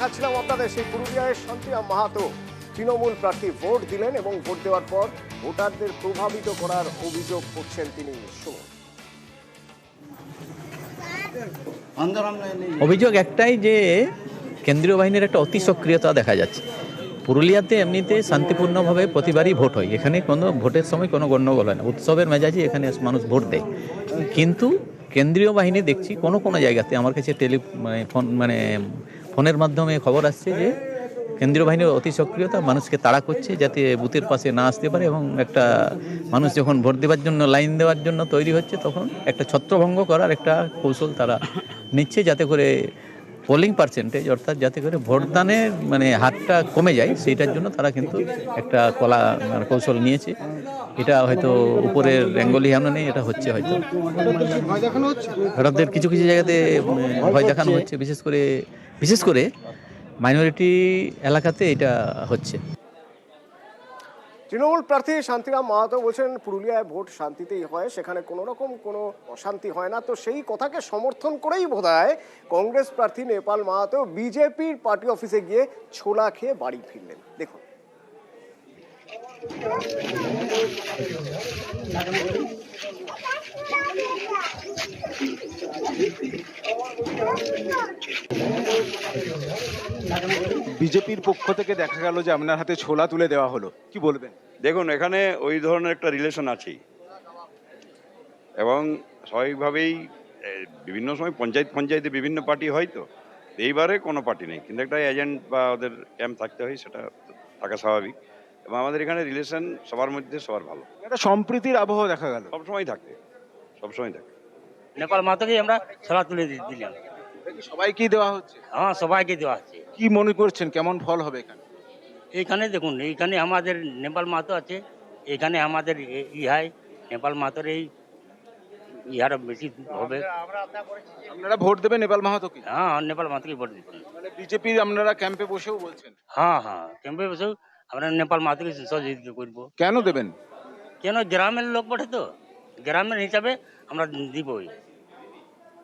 দেখাচ্ছিলাম আপনাদের সেই পুরুলিয়ায় শান্তিরাম মাহাতো। তৃণমূল প্রার্থী ভোট দিলেন এবং ভোট দেওয়ার পর ভোটারদের প্রভাবিত করার অভিযোগ করছেন তিনি অভিযোগ একটাই যে কেন্দ্রীয় বাহিনীর একটা অতি সক্রিয়তা দেখা যাচ্ছে। পুরুলিয়াতে এমনিতে শান্তিপূর্ণভাবে প্রতিবারই ভোট হয়। এখানে কোনো ভোটের সময় কোনো গণ্ডগোল হয় না। উৎসবের মেজাজে এখানে মানুষ ভোট দেয়। কিন্তু কেন্দ্রীয় বাহিনী দেখছি কোনো কোনো জায়গাতে, আমার কাছে টেলি মানে ফোন মানে ফোনের মাধ্যমে খবর আসছে যে কেন্দ্রীয় বাহিনীর অতি সক্রিয়তা মানুষকে তাড়া করছে যাতে বুথের পাশে না আসতে পারে এবং একটা মানুষ যখন ভোট দেওয়ার জন্য লাইন দেওয়ার জন্য তৈরি হচ্ছে, তখন একটা ছত্রভঙ্গ করার একটা কৌশল তারা নিচ্ছে যাতে করে পোলিং পার্সেন্টেজ অর্থাৎ যাতে করে ভোটদানের মানে হারটা কমে যায়, সেইটার জন্য তারা কিন্তু একটা কলা মানে কৌশল নিয়েছে। এটা হয়তো উপরের বেঙ্গলি আমরা নেই, এটা হচ্ছে হয়তো। ভোটারদের কিছু কিছু জায়গাতে ভয় দেখানো হচ্ছে, বিশেষ করে বিশেষ করে মাইনরিটি এলাকাতে এটা হচ্ছে। তৃণমূল প্রার্থী শান্তিরাম মাহাতো বলছেন, পুরুলিয়ায় ভোট শান্তিতেই হয়, সেখানে কোনো রকম কোনো অশান্তি হয় না। তো সেই কথাকে সমর্থন করেই বোধহয় কংগ্রেস প্রার্থী নেপাল মাহাতো বিজেপির পার্টি অফিসে গিয়ে ছোলা খেয়ে বাড়ি ফিরলেন। দেখুন। বিজেপির পক্ষ থেকে দেখা গেল যে আপনার হাতে ছোলা তুলে দেওয়া হলো। কি বলবেন? দেখুন এখানে ওই ধরনের একটা রিলেশন আছেই। এবং স্বাভাবিকভাবেই বিভিন্ন সময় পঞ্চায়েত পঞ্চায়েতে বিভিন্ন পার্টি হয় তো। এইবারে কোনো পার্টি নেই। কিন্তু একটা এজেন্ট বা ওদের ক্যাম্প থাকতে হয় সেটা থাকা স্বাভাবিক। এবং আমাদের এখানে রিলেশন সবার মধ্যে সবার ভালো। একটা সম্প্রীতির আবহাওয়া দেখা গেল। সবসময় থাকে। সবসময় থাকে। নেপাল মাতাকে আমরা ছড়া তুলে দিলাম সবাইকেই দেওয়া হচ্ছে? হ্যাঁ সবাইকে দেওয়া আছে কি মনে করছেন? কেমন ফল হবে এখানে? এইখানে দেখুন এইখানে আমাদের নেপাল মাতো আছে। এখানে আমাদের এ- ইহাই নেপাল মাতোর এই ইহার বেশি হবে। আপনারা ভোট দেবেন নেপাল মাহাতোকে? হ্যাঁ নেপাল মাতোকে ভোট দিচ্ছি মানে বিজেপির আপনারা ক্যাম্পে বসেও বলছেন? হ্যাঁ হ্যাঁ ক্যাম্পে বসেও আমরা নেপাল মাতোকে সহযোগিতা করব। কেন দেবেন? কেন গ্রামের লোক বটে তো? গ্রামের হিসাবে আমরা দিবই।